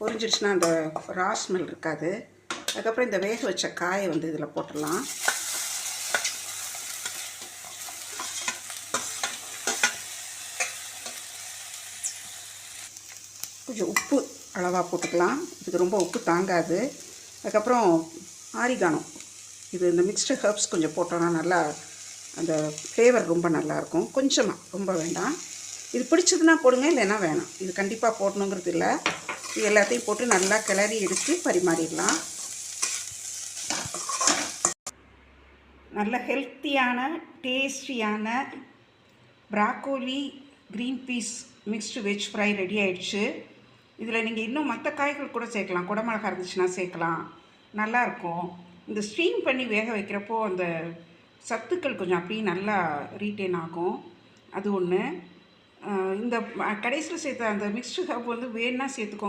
பொரிஞ்சிடுச்சுன்னா அந்த ராஸ்மெல் இருக்காது. அதுக்கப்புறம் இந்த வேக வச்ச காயை வந்து இதில் போட்டுடலாம். கொஞ்சம் உப்பு அளவாக போட்டுக்கலாம். இதுக்கு ரொம்ப உப்பு தாங்காது. அதுக்கப்புறம் ஆரிகானம் இது இந்த மிக்ஸ்டு ஹர்ப்ஸ் கொஞ்சம் போட்டோன்னா நல்லா அந்த ஃப்ளேவர் ரொம்ப நல்லாயிருக்கும் கொஞ்சமாக ரொம்ப வேண்டாம். இது பிடிச்சதுன்னா போடுங்க இல்லைன்னா வேணாம். இது கண்டிப்பாக போடணுங்கிறது இல்லை. இது எல்லாத்தையும் போட்டு நல்லா கிளறி எடுத்து பரிமாறிடலாம். நல்ல ஹெல்த்தியான டேஸ்டியான broccoli green peas mixed veg fry ready ஆயிடுச்சு. இதில் நீங்கள் இன்னும் மற்ற காய்கள் கூட சேர்க்கலாம். குடமிளகா இருந்துச்சுன்னா சேர்க்கலாம். நல்லாயிருக்கும். இந்த ஸ்டீம் பண்ணி வேக வைக்கிறப்போ அந்த சத்துக்கள் கொஞ்சம் அப்படியே நல்லா ரீட்டைன் ஆகும். அது ஒன்று இந்த கடைசியில் சேர்த்த அந்த மிக்ஸ்டு ஹப் வந்து வேணால் சேர்த்துக்கோங்க.